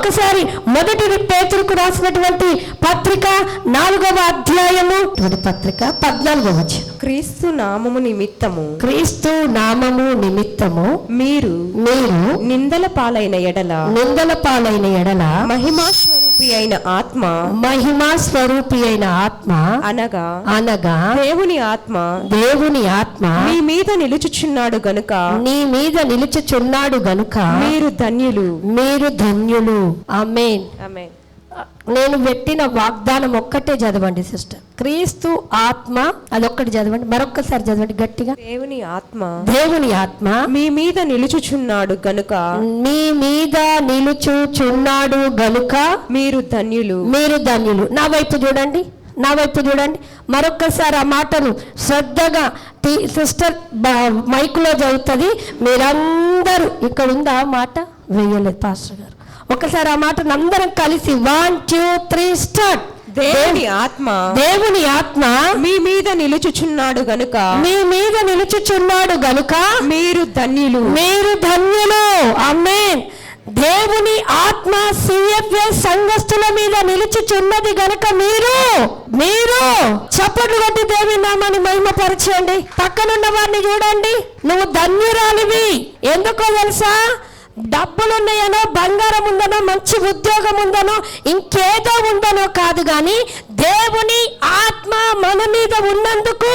ఒకసారి మొదటి పేతురుకు రాసినటువంటి పత్రిక నాలుగవ అధ్యాయము. పత్రిక పద్నాలుగవ వచ్చిన క్రీస్తు నామము నిమిత్తము. క్రీస్తు నామము నిమిత్తము. మీరు మీరు నిందల పాలైన ఎడల నిందల పాలైన ఎడల మహిమా స్వరూపి అయిన ఆత్మ మహిమా స్వరూపి అయిన ఆత్మ అనగా అనగా దేవుని ఆత్మ దేవుని ఆత్మ మీ మీద నిలుచుచున్నాడు గనుక నీ మీద నిలుచుచున్నాడు గనుక మీరు ధన్యులు. మీరు ధన్యులు. ఆమేన్. ఆమె నేను పెట్టిన వాగ్దానం ఒక్కటే చదవండి సిస్టర్. క్రీస్తు ఆత్మ అదొక్కటి చదవండి మరొక్కసారి చదవండి గట్టిగా. దేవుని ఆత్మ దేవుని ఆత్మ మీ మీద నిలుచుచున్నాడు గనుక నీ మీద నిలుచుచున్నాడు గనుక మీరు ధన్యులు. మీరు ధన్యులు. నా వైపు చూడండి నా వైపు చూడండి. మరొక్కసారి ఆ మాటను శ్రద్ధగా సిస్టర్ మైకులో చదువుతుంది. మీరందరూ ఇక్కడ ఉందా మాట? వేయలేదు పాస్టర్ గారు. ఒకసారి ఆ మాటను అందరం కలిసి వన్ టూ త్రీ స్టార్ట్. దేవుని ఆత్మ దేవుని ఆత్మ మీ మీద నిలుచుచున్నాడు గనుక. మీ మీద నిలుచుచున్నాడు గనుక మీరు ధన్యులు. మీరు ధన్యులు. అమ్మేన్ దేవుని ఆత్మ సిఎఫ్ఏ సంఘస్థుల మీద నిలుచుచున్నది గనుక మీరు మీరు చప్పట్లు కొట్టి దేవి నామాన్ని మహిమపరచండి. పక్కనున్న వారిని చూడండి. నువ్వు ధన్యురాలివి. ఎందుకో తెలుసా? డబ్బులున్నాయనో బంగారం ఉందనో మంచి ఉద్యోగం ఉందనో ఇంకేదో ఉందనో కాదు కానీ దేవుని ఆత్మ మన మీద ఉన్నందుకు.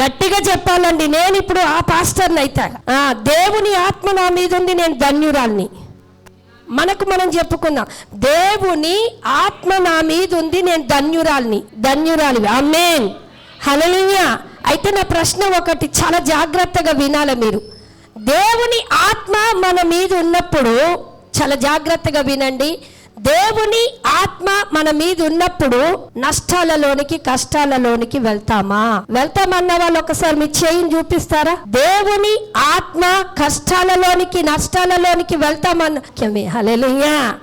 గట్టిగా చెప్పాలండి నేను ఇప్పుడు ఆ పాస్టర్ని అయితే ఆ, దేవుని ఆత్మ నా మీద ఉంది నేను ధన్యురాల్ని. మనకు మనం చెప్పుకుందాం దేవుని ఆత్మ నా మీద ఉంది నేను ధన్యురాల్ని ధన్యురాలివి. అమ్మేన్ హలలుయ అయితే నా ప్రశ్న ఒకటి చాలా జాగ్రత్తగా వినాలి మీరు? దేవుని ఆత్మ మన మీద ఉన్నప్పుడు చాలా జాగ్రత్తగా వినండి. దేవుని ఆత్మ మన మీద ఉన్నప్పుడు నష్టాలలోనికి కష్టాలలోనికి వెళ్తామా? వెళ్తామన్న వాళ్ళు ఒకసారి మీ చేయిని చూపిస్తారా? దేవుని ఆత్మ కష్టాలలోనికి నష్టాలలోనికి వెళ్తామన్న హల్లెలూయా.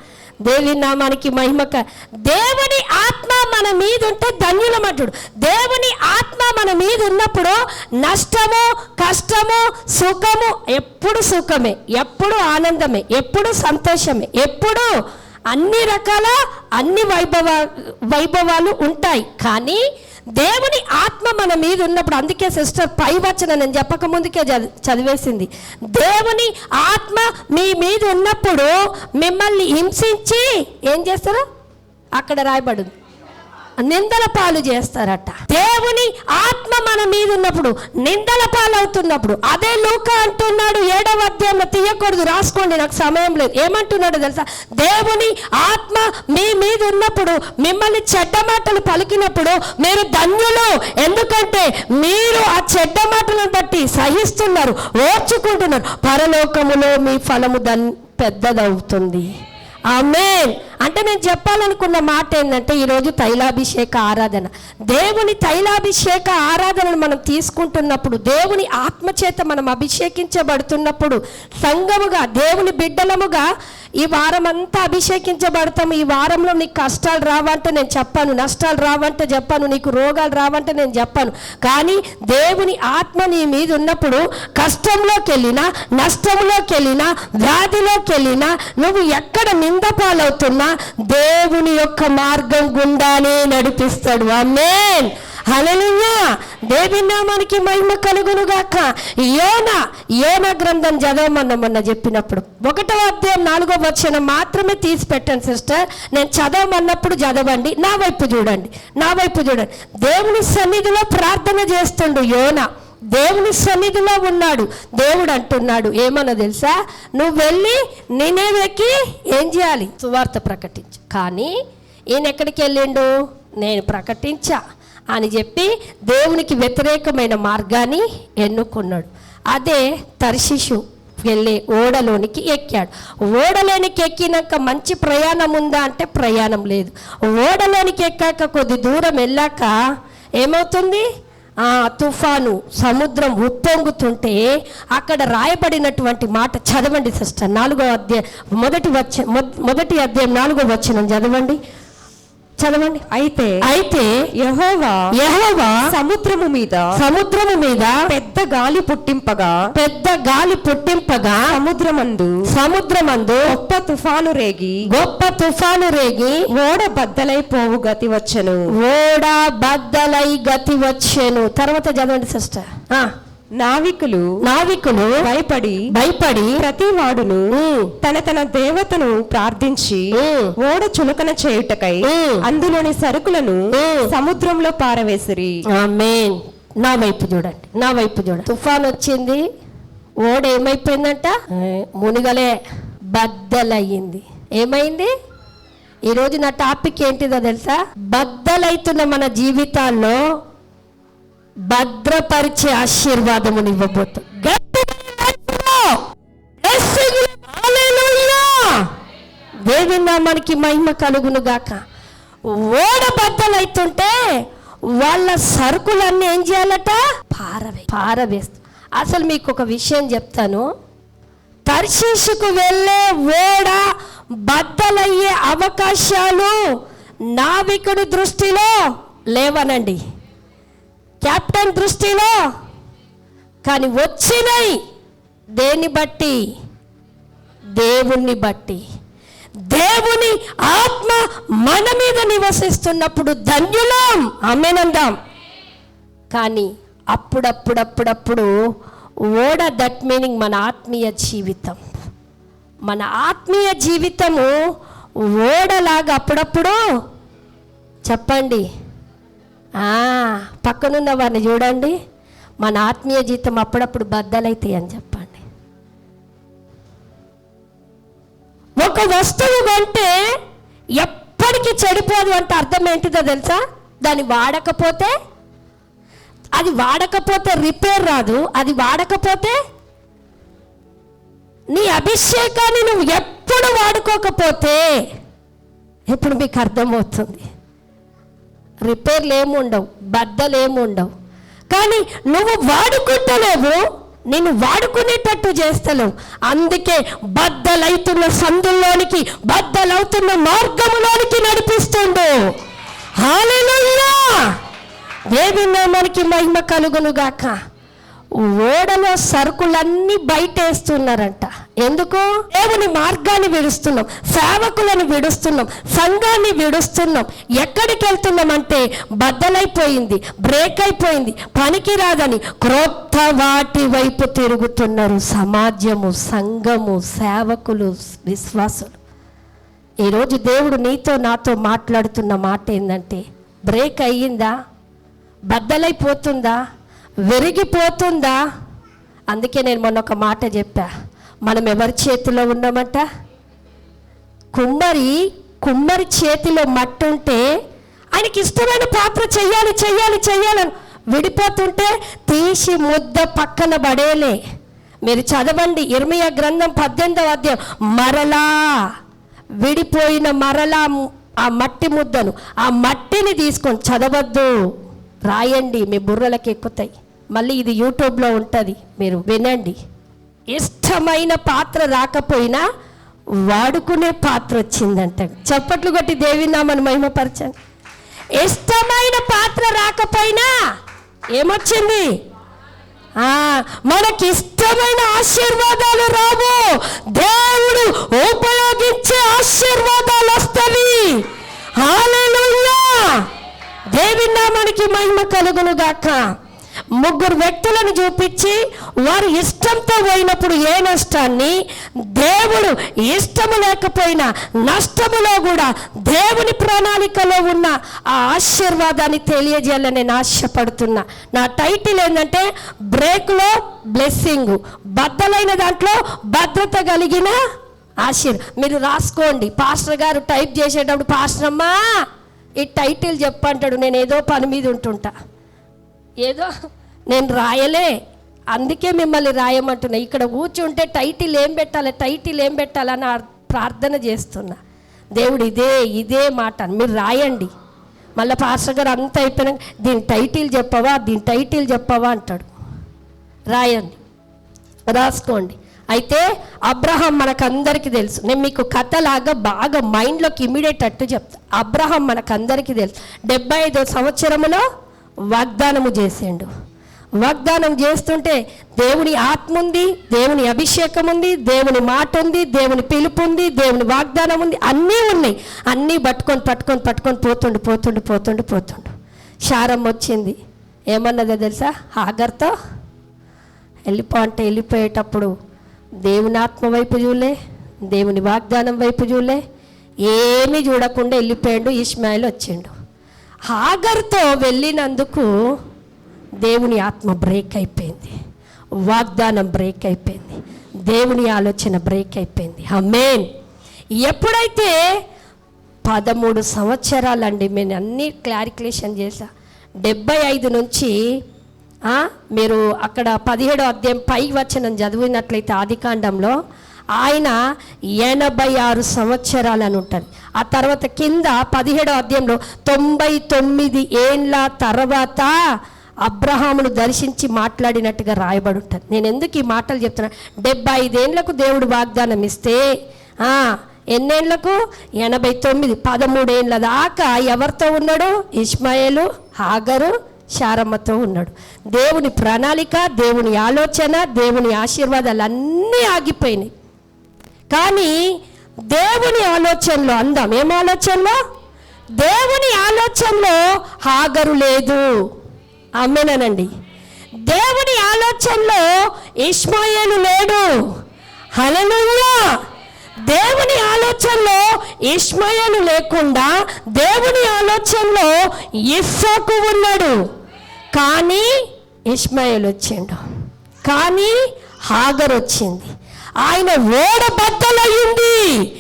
దేవి నామానికి మహిమక దేవుని ఆత్మ మన మీద ఉంటే ధన్యులమంటుడు. దేవుని ఆత్మ మన మీద ఉన్నప్పుడు నష్టము కష్టము సుఖము ఎప్పుడు సుఖమే ఎప్పుడు ఆనందమే ఎప్పుడు సంతోషమే ఎప్పుడు అన్ని రకాల అన్ని వైభవ వైభవాలు ఉంటాయి. కానీ దేవుని ఆత్మ మన మీద ఉన్నప్పుడు అందుకే సిస్టర్ పై వచ్చిన నేను చెప్పక ముందుకే చది- చదివేసింది. దేవుని ఆత్మ మీ మీద ఉన్నప్పుడు మిమ్మల్ని హింసించి ఏం చేస్తారు? అక్కడ రాయబడింది. నిందల పాలు చేస్తారట. దేవుని ఆత్మ మన మీద ఉన్నప్పుడు నిందల పాలు అవుతున్నప్పుడు అదే లూక అంటున్నాడు ఏడవ అధ్యాయంలో తీయకూడదు రాసుకోండి నాకు సమయం లేదు. ఏమంటున్నాడు తెలుసా? దేవుని ఆత్మ మీ మీద ఉన్నప్పుడు మిమ్మల్ని చెడ్డ మాటలు పలికినప్పుడు మీరు ధన్యులు. ఎందుకంటే మీరు ఆ చెడ్డ మాటలను బట్టి సహిస్తున్నారు ఓర్చుకుంటున్నారు. పరలోకములో మీ ఫలము దన్ పెద్దదవుతుంది. ఆమె అంటే నేను చెప్పాలనుకున్న మాట ఏంటంటే ఈరోజు తైలాభిషేక ఆరాధన. దేవుని తైలాభిషేక ఆరాధనను మనం తీసుకుంటున్నప్పుడు దేవుని ఆత్మచేత మనం అభిషేకించబడుతున్నప్పుడు సంఘముగా దేవుని బిడ్డలముగా ఈ వారం అంతా అభిషేకించబడతాము. ఈ వారంలో నీకు కష్టాలు రావంటే నేను చెప్పాను నష్టాలు రావంటే చెప్పాను నీకు రోగాలు రావంటే నేను చెప్పాను. కానీ దేవుని ఆత్మ నీ మీద ఉన్నప్పుడు కష్టంలోకి వెళ్ళినా నష్టంలోకి వెళ్ళినా వ్యాధిలోకి వెళ్ళినా నువ్వు ఎక్కడ నిందపాలవుతున్నా దేవుని యొక్క మార్గం గుండానే నడిపిస్తాడు. అమ్మేన్ హల్లెలూయా. దేవి నామానికి మహిమ కలుగును గాక యోన యోన గ్రంథం చదవమన్న మొన్న చెప్పినప్పుడు ఒకటో అధ్యాయం నాలుగో వచ్చిన మాత్రమే తీసి పెట్టండి సిస్టర్. నేను చదవమన్నప్పుడు చదవండి నా వైపు చూడండి నా వైపు చూడండి. దేవుని సన్నిధిలో ప్రార్థన చేస్తుండు యోన. దేవుని సన్నిధిలో ఉన్నాడు. దేవుడు అంటున్నాడు ఏమన్నా తెలుసా? నువ్వు వెళ్ళి నినేవేకి ఏం చేయాలి? సువార్త ప్రకటించు. కానీ ఈయన ఎక్కడికి వెళ్ళిండు? నేను ప్రకటించా అని చెప్పి దేవునికి వ్యతిరేకమైన మార్గాన్ని ఎన్నుకున్నాడు. అదే తర్శిషు వెళ్ళే ఓడలోనికి ఎక్కాడు. ఓడలోనికి ఎక్కినాక మంచి ప్రయాణం ఉందా అంటే ప్రయాణం లేదు. ఓడలోనికి ఎక్కాక కొద్ది దూరం వెళ్ళాక ఏమవుతుంది? తుఫాను సముద్రం ఉప్పొంగుతుంటే అక్కడ రాయబడినటువంటి మాట చదవండి సిస్టర్. నాలుగో అధ్యాయం మొదటి వచ్చ మొదటి అధ్యాయం నాలుగో వచ్చిన చదవండి. చదవండి. అయితే అయితే యెహోవా యెహోవా సముద్రము మీద సముద్రము మీద పెద్ద గాలి పుట్టింపగా పెద్ద గాలి పుట్టింపగా సముద్రమందు సముద్రమందు గొప్ప తుఫాను రేగి గొప్ప తుఫాను రేగి ఓడ బద్దలైపోవు గతి వచ్చెను. ఓడ బద్దలై గతి వచ్చేను. తర్వాత చదవండి సిస్టర్. ఆ, నావికులు నావికులు భయపడి భయపడి ప్రతి వాడును ఉమ్, తన తన దేవతను ప్రార్థించి ఓడ చులకన చేయుటకై. అందులోని సరుకులను. సముద్రంలో పారవేసిరి. నా వైపు చూడండి. నా వైపు చూడండి. తుఫాన్ వచ్చింది. ఓడ ఏమైపోయిందంట? మునిగలే. బద్దలయ్యింది. ఏమైంది? ఈరోజు నా టాపిక్ ఏంటిదో తెలుసా? బద్దలైతున్న మన జీవితాల్లో భద్రపరిచే ఆశీర్వాదముని ఇవ్వబోతుంది గట్టిగా దేవి నామానికి మహిమ కలుగును గాక. ఓడ బద్దలైతుంటే వాళ్ళ సరుకులన్నీ ఏం చేయాలట? పారవే పారవేస్తా. అసలు మీకు ఒక విషయం చెప్తాను. తర్శీషుకు వెళ్ళే ఓడ బద్దలయ్యే అవకాశాలు నావికుడి దృష్టిలో లేవనండి. కెప్టెన్ దృష్టిలో. కానీ వచ్చినాయి దేన్ని బట్టి? దేవుణ్ణి బట్టి. దేవుని ఆత్మ మన మీద నివసిస్తున్నప్పుడు ధన్యులం. అమ్మేనందాం కానీ అప్పుడప్పుడప్పుడప్పుడు ఓడ దట్ మీనింగ్ మన ఆత్మీయ జీవితం. మన ఆత్మీయ జీవితము ఓడలాగా అప్పుడప్పుడు చెప్పండి. పక్కనున్న వారిని చూడండి. మన ఆత్మీయ జీవితం అప్పుడప్పుడు బద్దలైతాయి అని చెప్పండి. ఒక వస్తువు కొంటే ఎప్పటికీ చెడిపోదు అంటే అర్థం ఏంటిదో తెలుసా? దాన్ని వాడకపోతే అది వాడకపోతే రిపేర్ రాదు. అది వాడకపోతే నీ అభిషేకాన్ని నువ్వు ఎప్పుడు వాడుకోకపోతే ఇప్పుడు మీకు అర్థమవుతుంది. రిపేర్లు ఏముండవు బద్దలు ఏముండవు కానీ నువ్వు వాడుకుంటలేవు నేను వాడుకునేటట్టు చేస్తలేవు. అందుకే బద్దలైతున్న సందుల్లోనికి బద్దలవుతున్న మార్గములోనికి నడిపిస్తుండు. హాలెలూయా దేవి మనకి మహిమ కలుగును గాక ఓడలో సరుకులన్నీ బయటేస్తున్నారంట. ఎందుకు? దేవుని మార్గాన్ని విడుస్తున్నాం సేవకులను విడుస్తున్నాం సంఘాన్ని విడుస్తున్నాం. ఎక్కడికి వెళ్తున్నామంటే బద్దలైపోయింది బ్రేక్ అయిపోయింది పనికి రాదని క్రొత్త వాటి వైపు తిరుగుతున్నారు సమాజము సంఘము సేవకులు విశ్వాసులు. ఈరోజు దేవుడు నీతో నాతో మాట్లాడుతున్న మాట ఏంటంటే బ్రేక్ అయ్యిందా బద్దలైపోతుందా? విరిగిపోతుందా? అందుకే నేను మొన్న ఒక మాట చెప్పా. మనం ఎవరి చేతిలో ఉన్నామంట? కుమ్మరి కుమ్మరి చేతిలో మట్టి ఉంటే ఆయనకి ఇష్టమైన పాత్ర చెయ్యాలి చెయ్యాలి చెయ్యాలని విడిపోతుంటే తీసి ముద్ద పక్కన పడేలే. మీరు చదవండి ఇర్మియా గ్రంథం పద్దెనిమిదవ అధ్యాయం. మరలా విడిపోయిన మరలా ఆ మట్టి ముద్దను ఆ మట్టిని తీసుకొని చదవద్దు. రాయండి మీ బుర్రలకు ఎక్కుతాయి. మళ్ళీ ఇది యూట్యూబ్లో ఉంటుంది. మీరు వినండి. ఇష్టమైన పాత్ర రాకపోయినా వాడుకునే పాత్ర వచ్చిందంట. చప్పట్లు కొట్టి దేవి నామని మహిమపరచండి. ఇష్టమైన పాత్ర రాకపోయినా ఏమొచ్చింది? మనకి ఇష్టమైన ఆశీర్వాదాలు రావు. దేవుడు ఉపయోగించే ఆశీర్వాదాలు వస్తాయి హల్లెలూయా! దేవి నామానికి మహిమ కలుగును గాక ముగ్గురు వ్యక్తులను చూపించి వారు ఇష్టంతో పోయినప్పుడు ఏ నష్టాన్ని? దేవుడు ఇష్టము లేకపోయినా నష్టములో కూడా దేవుని ప్రణాళికలో ఉన్న ఆ ఆశీర్వాదాన్ని తెలియజేయాలని నేను ఆశపడుతున్నా. నా టైటిల్ ఏంటంటే బ్రేక్లో బ్లెస్సింగ్. బద్దలైన దాంట్లో భద్రత కలిగిన ఆశీర్ మీరు రాసుకోండి. పాస్టర్ గారు టైప్ చేసేటప్పుడు పాస్టర్ అమ్మా ఈ టైటిల్ చెప్పంటాడు. నేను ఏదో పని మీద ఉంటుంటా. ఏదో నేను రాయలే అందుకే మిమ్మల్ని రాయమంటున్నా. ఇక్కడ కూర్చుంటే టైటిల్ ఏం పెట్టాలి టైటిల్ ఏం పెట్టాలని ప్రార్థన చేస్తున్నా. దేవుడు ఇదే ఇదే మాట మీరు రాయండి. మళ్ళీ పాస్టర్ గారు అంతా అయిపోయినాక దీని టైటిల్ చెప్పవా దీని టైటిల్ చెప్పవా అంటాడు. రాయండి. రాసుకోండి. అయితే అబ్రహం మనకందరికీ తెలుసు. నేను మీకు కథలాగా బాగా మైండ్లోకి ఇమిడియేట్ అట్టు చెప్తా. అబ్రహం మనకందరికీ తెలుసు. డెబ్బై ఐదో సంవత్సరములో వాగ్దానము చేసిండు. వాగ్దానం చేస్తుంటే దేవుని ఆత్మ ఉంది దేవుని అభిషేకం ఉంది దేవుని మాట ఉంది దేవుని పిలుపు ఉంది దేవుని వాగ్దానం ఉంది అన్నీ ఉన్నాయి. అన్నీ పట్టుకొని పట్టుకొని పట్టుకొని పోతుండు పోతుండు పోతుండు పోతుండు. శారం వచ్చింది. ఏమన్నదో తెలుసా? హాగర్తో వెళ్ళిపో అంటే వెళ్ళిపోయేటప్పుడు దేవుని ఆత్మ వైపు చూలే దేవుని వాగ్దానం వైపు చూలే ఏమీ చూడకుండా వెళ్ళిపోయాడు ఇస్మాయిల్ వచ్చిండు. హాగర్తో వెళ్ళినందుకు దేవుని ఆత్మ బ్రేక్ అయిపోయింది. వాగ్దానం బ్రేక్ అయిపోయింది. దేవుని ఆలోచన బ్రేక్ అయిపోయింది. హమేన్ ఎప్పుడైతే పదమూడు సంవత్సరాలండి నేను అన్ని క్లారిఫికేషన్ చేశా. డెబ్బై ఐదు నుంచి మీరు అక్కడ పదిహేడో అధ్యాయం పై వచనం చదివినట్లయితే ఆదికాండంలో ఆయన ఎనభై ఆరు సంవత్సరాలు అని ఉంటుంది ఆ తర్వాత కింద పదిహేడో అధ్యాయంలో తొంభై తొమ్మిది ఏండ్ల తర్వాత అబ్రహామును దర్శించి మాట్లాడినట్టుగా రాయబడి ఉంటుంది నేను ఎందుకు ఈ మాటలు చెప్తున్నా? డెబ్బై ఐదేండ్లకు దేవుడు వాగ్దానం ఇస్తే ఎన్నేళ్ళకు ఎనభై తొమ్మిది. పదమూడేండ్ల దాకా ఎవరితో ఉన్నాడు? ఇస్మాయేలు హాగరు శారమ్మతో ఉన్నాడు. దేవుని ప్రణాళిక దేవుని ఆలోచన దేవుని ఆశీర్వాదాలు అన్నీ ఆగిపోయినాయి. కానీ దేవుని ఆలోచనలో అందాం. ఏం ఆలోచనలో? దేవుని ఆలోచనలో హాగరు లేదు. అమ్మేనండి దేవుని ఆలోచనలో ఇష్మాయేలు లేడు. హల్లెలూయా! దేవుని ఆలోచనలో ఇస్మాయిలు లేకుండా దేవుని ఆలోచనలో ఇస్సాకు ఉన్నాడు. కానీ ఇస్మాయిల్ వచ్చిండు. కానీ హాగర్ వచ్చింది. ఆయన ఓడ బద్దలయ్యింది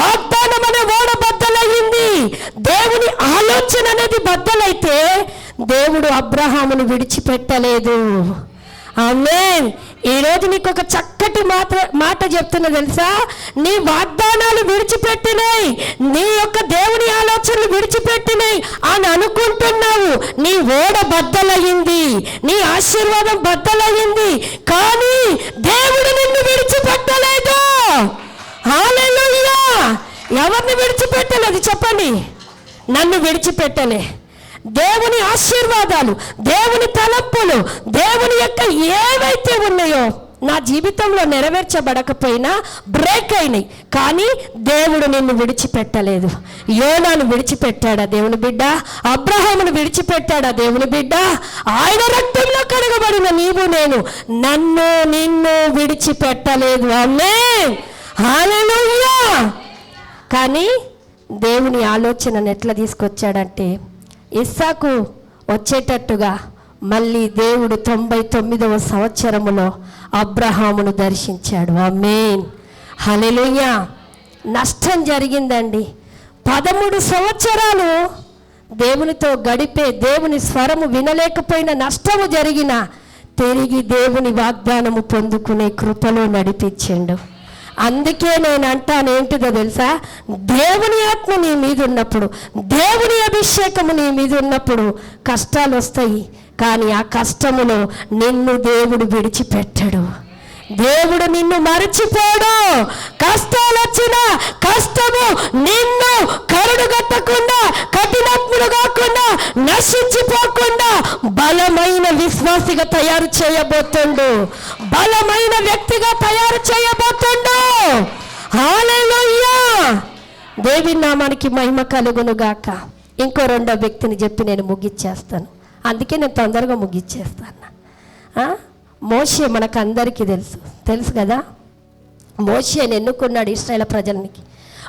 వాగ్దానం అనే ఓడ బద్దలయ్యింది దేవుని ఆలోచన అనేది బద్దలైతే దేవుడు అబ్రహామును విడిచిపెట్టలేదు. ఆమేన్. ఈరోజు నీకు ఒక చక్కటి మాట మాట చెప్తున్నా తెలుసా? నీ వాగ్దానాలు విడిచిపెట్టినాయి నీ యొక్క దేవుని ఆలోచనలు విడిచిపెట్టినాయి అని అనుకుంటున్నావు. నీ ఓడ బద్దలయ్యింది. నీ ఆశీర్వాదం బద్దలయ్యింది. కానీ ఎవరిని విడిచిపెట్టలేదు? చెప్పండి. నన్ను విడిచిపెట్టలే. దేవుని ఆశీర్వాదాలు దేవుని తలంపులు దేవుని యొక్క ఏవైతే ఉన్నాయో నా జీవితంలో నెరవేర్చబడకపోయినా బ్రేక్ అయినాయి. కానీ దేవుడు నిన్ను విడిచిపెట్టలేదు. యోనాను విడిచిపెట్టాడా దేవుని బిడ్డ? అబ్రహామును విడిచిపెట్టాడా దేవుని బిడ్డ? ఆయన రక్తంలో కడగబడిన నీవు నేను నన్ను నిన్ను విడిచిపెట్టలేదు. అమ్మే హాలూయా కానీ దేవుని ఆలోచనను ఎట్లా తీసుకొచ్చాడంటే ఇస్సాకు వచ్చేటట్టుగా మళ్ళీ దేవుడు తొంభై తొమ్మిదవ సంవత్సరములో అబ్రహామును దర్శించాడు. ఆ మెయిన్ హలెలుయ్య నష్టం జరిగిందండి. పదమూడు సంవత్సరాలు దేవునితో గడిపే దేవుని స్వరము వినలేకపోయిన నష్టము జరిగిన తిరిగి దేవుని వాగ్దానము పొందుకునే కృపలో నడిపించిండు. అందుకే నేను అంటాను ఏంటిదో తెలుసా? దేవుని ఆత్మ నీ మీద ఉన్నప్పుడు దేవుని అభిషేకము నీ మీద ఉన్నప్పుడు కష్టాలు వస్తాయి కానీ ఆ కష్టములో నిన్ను దేవుడు విడిచిపెట్టడు. దేవుడు నిన్ను మరచిపోడు. కష్టాలు వచ్చిన కష్టము నిన్ను కరుడుగట్టకుండా కఠినాత్ముడు కాకుండా నశించిపోకుండా బలమైన విశ్వాసిగా తయారు చేయబోతుండు. బలమైన వ్యక్తిగా తయారు చేయబోతుండు. హల్లెలూయా! దేవి నామానికి మహిమ కలుగును గాక. ఇంకో రెండో వ్యక్తిని చెప్పి నేను ముగిచ్చేస్తాను అందుకే నేను తొందరగా ముగిచ్చేస్తాను ఆ? మోషే మనకు అందరికీ తెలుసు. తెలుసు కదా? మోషేని ఎన్నుకున్నాడు ఇస్రాయల ప్రజలనికి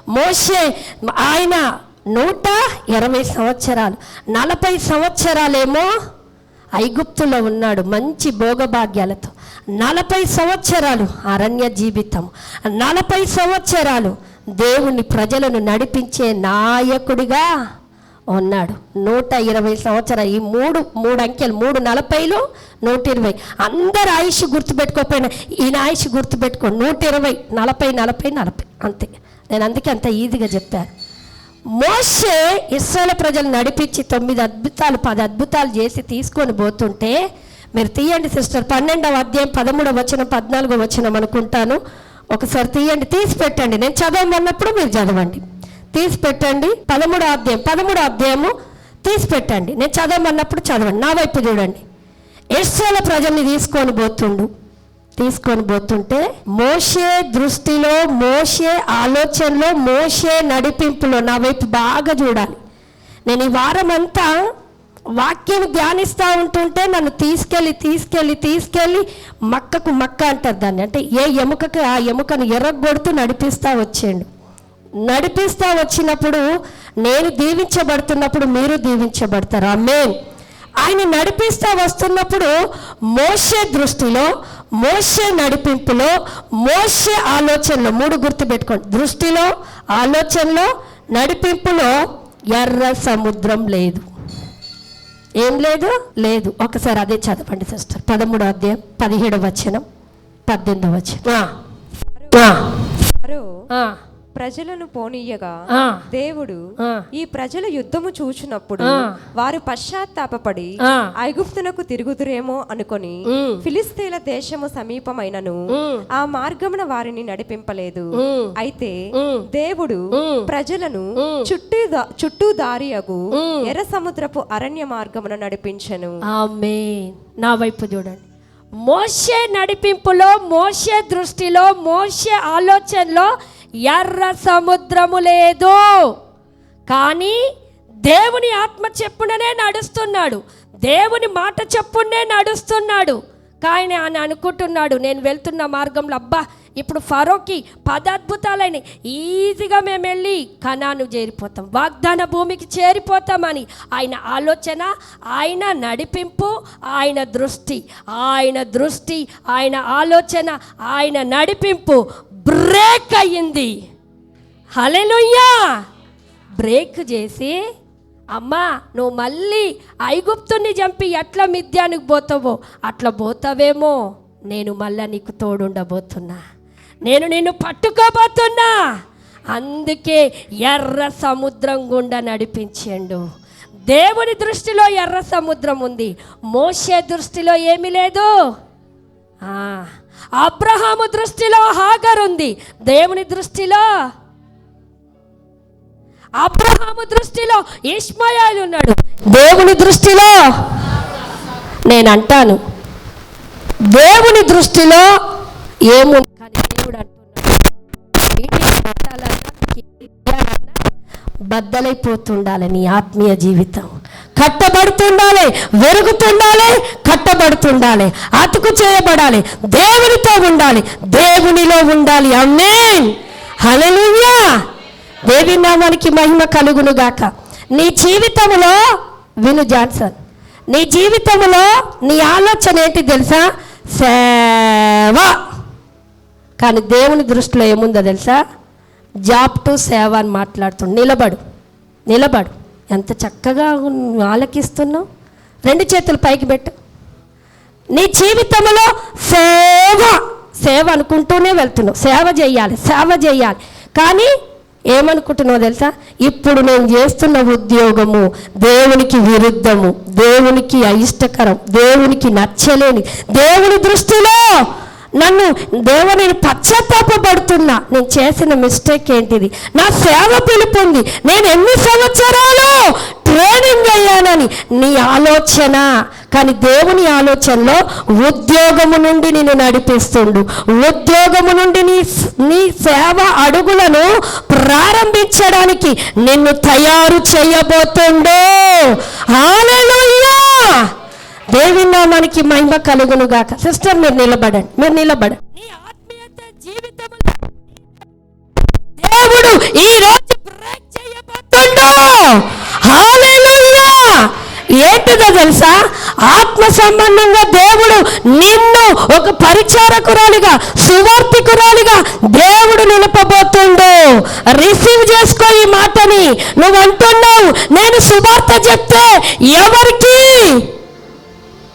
మోషే ఆయన నూట ఇరవై సంవత్సరాలు. నలభై సంవత్సరాలేమో ఐగుప్తులో ఉన్నాడు మంచి భోగభాగ్యాలతో. నలభై సంవత్సరాలు అరణ్య జీవితం. నలభై సంవత్సరాలు దేవుని ప్రజలను నడిపించే నాయకుడిగా ఉన్నాడు నూట ఇరవై సంవత్సరాలు ఈ మూడు మూడు అంకెలు మూడు నలభైలో నూట ఇరవై. అందరు ఆయుష్ గుర్తుపెట్టుకోకపోయినా ఈయన ఆయుష్ గుర్తుపెట్టుకో. నూట ఇరవై నలభై నలభై నలభై. అంతే. నేను అందుకే అంత ఈజీగా చెప్పాను. మోసే ఇస్రాయల ప్రజలు నడిపించి తొమ్మిది అద్భుతాలు పది అద్భుతాలు చేసి తీసుకొని పోతుంటే మీరు తీయండి సిస్టర్ పన్నెండవ అధ్యాయం పదమూడవ వచనం పద్నాలుగో వచనం అనుకుంటాను. ఒకసారి తీయండి తీసి పెట్టండి. నేను చదవమన్నప్పుడు మీరు చదవండి. తీసి పెట్టండి పదమూడు అధ్యాయం పదమూడు అధ్యాయము తీసి పెట్టండి నేను చదవమన్నప్పుడు చదవండి. నా వైపు చూడండి. ఇస్రాయేల్ ప్రజల్ని తీసుకొని పోతుండు. తీసుకొని పోతుంటే మోషే దృష్టిలో మోషే ఆలోచనలో మోషే నడిపింపులో నా వైపు బాగా చూడాలి. నేను ఈ వారం అంతా వాక్యం ధ్యానిస్తూ ఉంటుంటే నన్ను తీసుకెళ్ళి తీసుకెళ్ళి తీసుకెళ్ళి మక్కకు మక్క అంటారు దాన్ని. అంటే ఏ ఎముకకి ఆ ఎముకను ఎర్రగొడుతూ నడిపిస్తూ వచ్చేయండు. నడిపిస్తూ వచ్చినప్పుడు నేను దీవించబడుతున్నప్పుడు మీరు దీవించబడతారు. ఆమేన్. ఆయన నడిపిస్తూ వస్తున్నప్పుడు మోషే దృష్టిలో మోషే నడిపింపులో మోషే ఆలోచనలో మూడు గుర్తుపెట్టుకోండి దృష్టిలో ఆలోచనలో నడిపింపులో ఎర్ర సముద్రం లేదు. ఏం లేదు? లేదు. ఒకసారి అదే చదవండి సిస్టర్. పదమూడో అధ్యాయం పదిహేడవ వచనం పద్దెనిమిదవ వచనం. ప్రజలను పోనీయగా. దేవుడు. ఈ ప్రజల యుద్ధము చూచినప్పుడు. వారు పశ్చాత్తాపపడి ఆ. ఐగుప్తునకు తిరుగుదురేమో అనుకొని. ఫిలిస్తీన్ల దేశము సమీపమైనను. ఆ మార్గమున వారిని నడిపింపలేదు. అయితే. దేవుడు. ప్రజలను. చుట్టూ చుట్టూ దారియగు. ఎర్ర సముద్రపు అరణ్య మార్గమున నడిపించెను నా వైపు చూడండి మోషే నడిపింపులో మోషే దృష్టిలో మోషే ఆలోచనలో ఎర్ర సముద్రము లేదు. కానీ దేవుని ఆత్మ చెప్పుననే నడుస్తున్నాడు. దేవుని మాట చెప్పునే నడుస్తున్నాడు. కానీ ఆయన అనుకుంటున్నాడు నేను వెళ్తున్న మార్గంలో అబ్బా ఇప్పుడు ఫరోకి పదద్భుతాలని ఈజీగా మేము వెళ్ళి కణాను చేరిపోతాం వాగ్దాన భూమికి చేరిపోతామని ఆయన ఆలోచన ఆయన నడిపింపు ఆయన దృష్టి. ఆయన దృష్టి ఆయన ఆలోచన ఆయన నడిపింపు బ్రేక్ అయ్యింది. హలెలుయ్యా బ్రేక్ చేసి అమ్మా నువ్వు మళ్ళీ ఐగుప్తుని చంపి ఎట్లా మిథ్యానికి పోతావో అట్లా పోతావేమో. నేను మళ్ళా నీకు తోడుండబోతున్నా. నేను నిన్ను పట్టుకోబోతున్నా. అందుకే ఎర్ర సముద్రం గుండా నడిపించాడు. దేవుని దృష్టిలో ఎర్ర సముద్రం ఉంది. మోషే దృష్టిలో ఏమీ లేదు. ఆ, అబ్రహాము దృష్టిలో హాగర్ ఉంది దేవుని దృష్టిలో. అబ్రహాము దృష్టిలో ఇష్మయాలు ఉన్నాడు. దేవుని దృష్టిలో. నేను అంటాను దేవుని దృష్టిలో ఏముంది? బద్దలైపోతుండాలి నీ ఆత్మీయ జీవితం. కట్టబడుతుండాలి వెరుగుతుండాలి కట్టబడుతుండాలి అతుకు చేయబడాలి దేవునితో ఉండాలి దేవునిలో ఉండాలి. అమ్మే హలలుయ్యా దేవి నామానికి మహిమ కలుగును గాక నీ జీవితంలో విను జాన్సన్. నీ జీవితంలో నీ ఆలోచన ఏంటి తెలుసా? సేవ. కానీ దేవుని దృష్టిలో ఏముందో తెలుసా? జాబ్ టు సేవ అని మాట్లాడుతుంది నిలబడు. నిలబడు. ఎంత చక్కగా ఉన్- ఆలకిస్తున్నావు? రెండు చేతులు పైకి పెట్టు. నీ జీవితంలో సేవ సేవ అనుకుంటూనే వెళ్తున్నావు. సేవ చేయాలి సేవ చేయాలి. కానీ ఏమనుకుంటున్నావు తెలుసా? ఇప్పుడు నేను చేస్తున్న ఉద్యోగము దేవునికి విరుద్ధము. దేవునికి అయిష్టకరం. దేవునికి నచ్చలేని. దేవుని దృష్టిలో నన్ను దేవుని పశ్చాత్తాపడుతున్నా నేను చేసిన మిస్టేక్ ఏంటిది? నా సేవ పిలుపుంది. నేను ఎన్ని సంవత్సరాలు ట్రైనింగ్ అయ్యానని నీ ఆలోచన. కానీ దేవుని ఆలోచనలో ఉద్యోగము నుండి నిన్ను నడిపిస్తుండు. ఉద్యోగము నుండి నీ నీ సేవ అడుగులను ప్రారంభించడానికి నిన్ను తయారు చేయబోతుండు. హల్లెలూయా దేవి నామానికి మహిమ కలుగును గాక. సిస్టర్ మీరు నిలబడండి. మీరు నిలబడండి. దేవుడు ఈ రోజు బ్రేక్ చేయబోతుండు. ఏంటిదో తెలుసా? ఆత్మ సంబంధంగా దేవుడు నిన్ను ఒక పరిచారకురాలిగా సువార్థికురాలిగా దేవుడు నిలపబోతుండు. రిసీవ్ చేసుకో ఈ మాటని. నువ్వు అంటున్నావు నేను సువార్త చెప్తే ఎవరికి?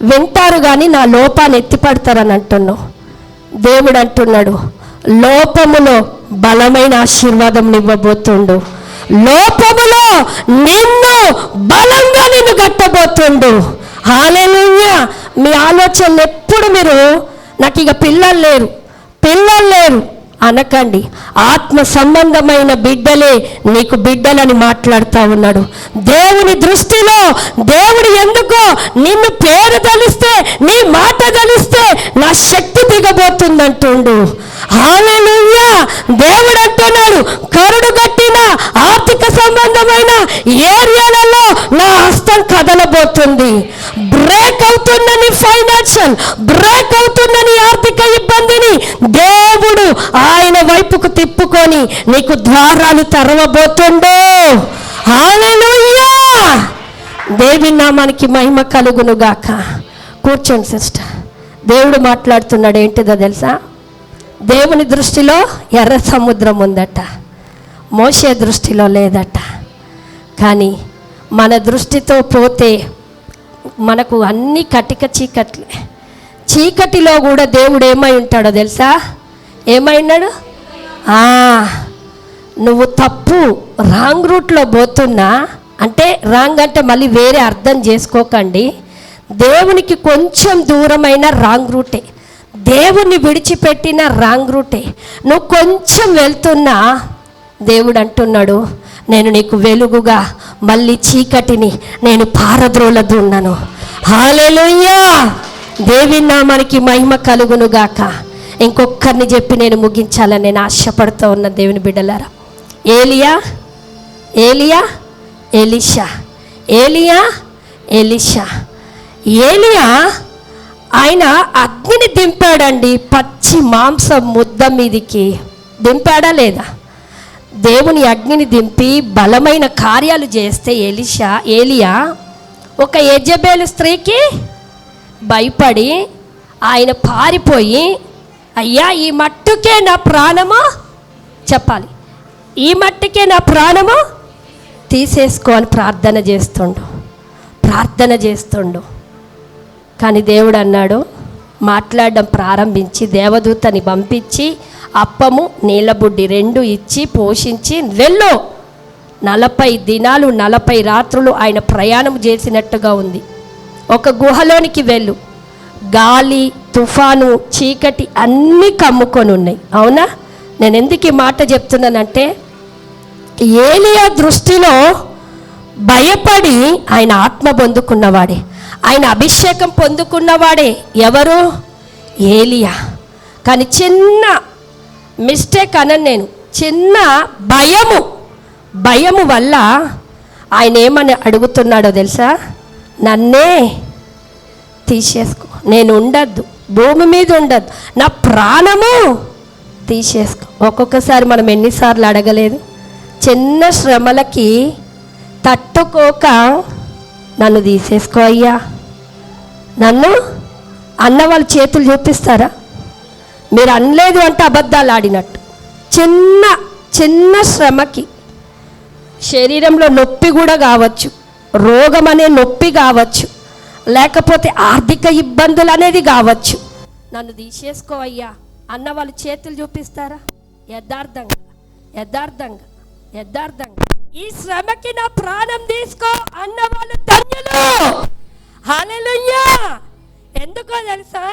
వింటారు కానీ నా లోపాన్ని ఎత్తిపడతారని అంటున్నావు. దేవుడు అంటున్నాడు లోపములో బలమైన ఆశీర్వాదం ఇవ్వబోతుండు. లోపములో నిన్ను బలంగా నిన్ను గట్టబోతుండు హాలెలూయా మీ ఆలోచనలు ఎప్పుడు మీరు నాకు ఇక పిల్లలు లేరు. పిల్లలు లేరు. అనకండి. ఆత్మ సంబంధమైన బిడ్డలే నీకు బిడ్డలని మాట్లాడుతూ ఉన్నాడు. దేవుని దృష్టిలో దేవుడు ఎందుకో నిన్ను పేరు తెలిస్తే నీ మాట తెలిస్తే నా శక్తి దిగబోతుందంటుండు. హాలెలూయా దేవుడు అంటున్నాడు కరుడు కట్టిన ఆర్థిక సంబంధమైన ఏరియాలలో నా హస్తం కదలబోతుంది. బ్రేక్ అవుతున్న నీ ఫైనాన్షియల్ బ్రేక్ అవుతున్న నీ ఆర్థిక ఇబ్బందిని దేవుడు ఆయన వైపుకు తిప్పుకొని నీకు ద్వారాలు తెరవబోతుండో. హాలెలూయా దేవి నామానికి మహిమ కలుగును గాక కూర్చోండి సిస్టర్. దేవుడు మాట్లాడుతున్నాడు ఏంటిదో తెలుసా? దేవుని దృష్టిలో ఎర్ర సముద్రం ఉందట. మోసే దృష్టిలో లేదట. కానీ మన దృష్టితో పోతే మనకు అన్ని కటిక చీకట్లే చీకటిలో కూడా దేవుడు ఏమై ఉంటాడో తెలుసా? ఏమైనాడు నువ్వు తప్పు రాంగ్ రూట్లో పోతున్నా అంటే రాంగ్ అంటే మళ్ళీ వేరే అర్థం చేసుకోకండి. దేవునికి కొంచెం దూరమైన రాంగ్ రూటే. దేవుణ్ణి విడిచిపెట్టిన రాంగ్ రూటే. నువ్వు కొంచెం వెళ్తున్నా దేవుడు అంటున్నాడు నేను నీకు వెలుగుగా మళ్ళీ చీకటిని నేను పారద్రోలదున్నాను హాలేలుయ్యా దేవి నామానికి మహిమ కలుగును గాక. ఇంకొకరిని చెప్పి నేను ముగించాలని నేను ఆశపడుతూ ఉన్న దేవుని బిడ్డలారా. ఏలియా ఏలియా ఎలిషా ఏలియా ఎలిషా. ఏలియా ఆయన అగ్నిని దింపాడండి. పచ్చి మాంసం ముద్ద మీదికి. దింపాడా లేదా? దేవుని అగ్నిని దింపి బలమైన కార్యాలు చేస్తే ఎలిషా ఏలియా ఒక యజబేలు స్త్రీకి భయపడి ఆయన పారిపోయి అయ్యా ఈ మట్టుకే నా ప్రాణము? చెప్పాలి. ఈ మట్టుకే నా ప్రాణము? తీసేసుకో అని ప్రార్థన చేస్తుండు. ప్రార్థన చేస్తుండు. కానీ దేవుడు అన్నాడు మాట్లాడడం ప్రారంభించి దేవదూతని పంపించి అప్పము నీళ్ళబుడ్డి రెండు ఇచ్చి పోషించి వెళ్ళు. నలభై దినాలు నలభై రాత్రులు ఆయన ప్రయాణం చేసినట్టుగా ఉంది. ఒక గుహలోనికి వెళ్ళు. గాలి తుఫాను చీకటి అన్నీ కమ్ముకొని ఉన్నాయి అవునా? నేను ఎందుకు ఈ మాట చెప్తున్నానంటే ఏలియా దృష్టిలో భయపడి ఆయన ఆత్మ పొందుకున్నవాడే. ఆయన అభిషేకం పొందుకున్నవాడే ఎవరు? ఏలియా. కానీ చిన్న మిస్టేక్ అనను నేను. చిన్న భయము. భయము వల్ల ఆయన ఏమని అడుగుతున్నాడో తెలుసా? నన్నే తీసేసుకో. నేను ఉండద్దు. భూమి మీద ఉండద్దు. నా ప్రాణము తీసేసుకో. ఒక్కొక్కసారి మనం ఎన్నిసార్లు అడగలేదు. చిన్న శ్రమలకి తట్టుకోక నన్ను తీసేసుకో అయ్యా. నన్ను అన్న వాళ్ళ చేతులు చూపిస్తారా? మీరు అనలేదు అంటే అబద్ధాలు ఆడినట్టు. చిన్న చిన్న శ్రమకి. శరీరంలో నొప్పి కూడా కావచ్చు. రోగం అనే నొప్పి కావచ్చు. లేకపోతే ఆర్థిక ఇబ్బందులు అనేది కావచ్చు. నన్ను తీసేసుకో అయ్యా. అన్న వాళ్ళు చేతులు చూపిస్తారా? యథార్థంగా యథార్థంగా యథార్థంగా. ఈ శ్రమకి నా ప్రాణం తీసుకో అన్న వాళ్ళు ధన్యులు. హాలెలుయ్యా ఎందుకో తెలుసా?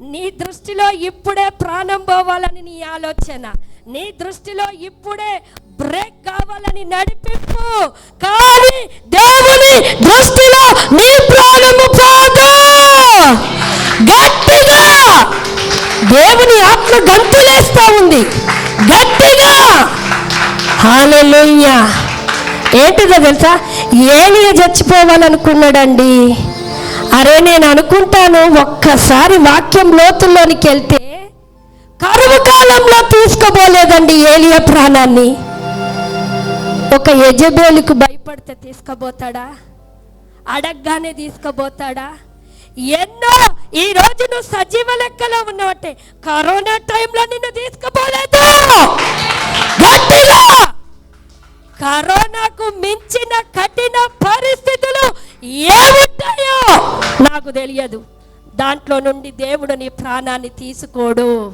నీ దృష్టిలో ఇప్పుడే ప్రాణం పోవాలని నీ ఆలోచన. నీ దృష్టిలో ఇప్పుడే బ్రేక్ కావాలని నడిపింపు. కానీ దేవుని దృష్టిలో నీ ప్రాణము పోదు. గట్టిగా. దేవుని ఆత్మ గంతులేస్తా ఉంది. గట్టిగా. హాలెలుయ్యా ఏంటిదో తెలుసా? ఏలియ చచ్చిపోవాలనుకున్నాడండి. అరే నేను అనుకుంటాను ఒక్కసారి వాక్యం లోతుల్లోనికి వెళ్తే కరువు కాలంలో తీసుకోబోలేదండి ఏలియ ప్రాణాన్ని. ఒక యజబేలుకు భయపడితే తీసుకుపోతాడా? అడగ్గానే తీసుకుపోతాడా? ఎన్నో ఈ రోజు నువ్వు సజీవ లెక్కలో ఉన్నావంటే కరోనా టైంలో నిన్ను తీసుకుపోలేదు. గట్టిగా! కరోనాకు మించిన కఠిన పరిస్థితులు ఏముంటాయో నాకు తెలియదు. దాంట్లో నుండి దేవుడు నీ ప్రాణాన్ని తీసుకోడు.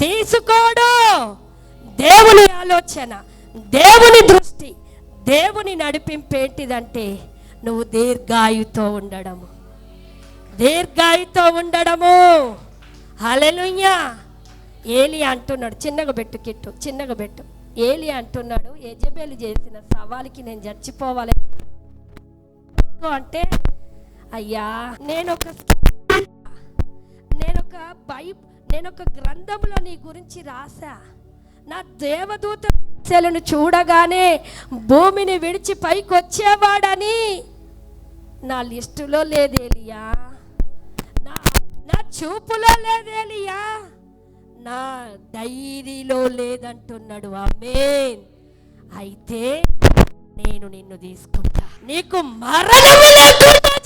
తీసుకోడు. దేవుని ఆలోచన దేవుని దృష్టి దేవుని నడిపింపు ఏంటిదంటే నువ్వు దీర్ఘాయుతో ఉండడము. దీర్ఘాయుతో ఉండడము. హలెలుయ్యా ఏలి అంటున్నాడు చిన్నగా పెట్టు కిట్టు చిన్నగా పెట్టు. ఏలి అంటున్నాడు యజబేలు చేసిన సవాలుకి నేను చచ్చిపోవాలి. అంటే అయ్యా నేను ఒక నేను ఒక బై నేను ఒక గ్రంథంలో నీ గురించి రాసా నా దేవదూత సెలను చూడగానే భూమిని విడిచి పైకి వచ్చేవాడని నా లిస్టులో లేదేలియా? నా నా చూపులో లేదేలియా? నా డైరీలో లేదంటున్నాడు. ఆమేన్. అయితే నేను నిన్ను తీసుకుంటా. నీకు మరణం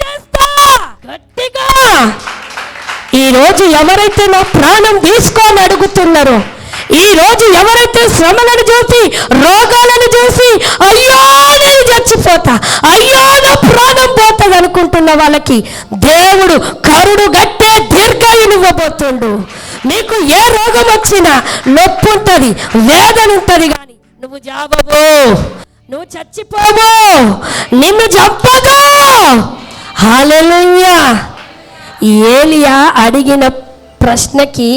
చేస్తా. గట్టిగా. ఈ రోజు ఎవరైతే నా ప్రాణం తీసుకొని అడుగుతున్నారో ఈ రోజు ఎవరైతే శ్రమలను చూసి రోగాలను చూసి అయ్యో చచ్చిపోతా అయ్యో నా ప్రాణం పోతుంది అనుకుంటున్న వాళ్ళకి దేవుడు కరుడు గట్టే దీర్ఘాయునివ్వబోతుండు నీకు ఏ రోగం వచ్చినా నొప్పి ఉంటుంది వేదన ఉంటుంది కానీ నువ్వు జాబబో నువ్వు చచ్చిపోవు నిన్ను చంపదు హాలెలుయ్యా ఏలియా అడిగిన ప్రశ్నకి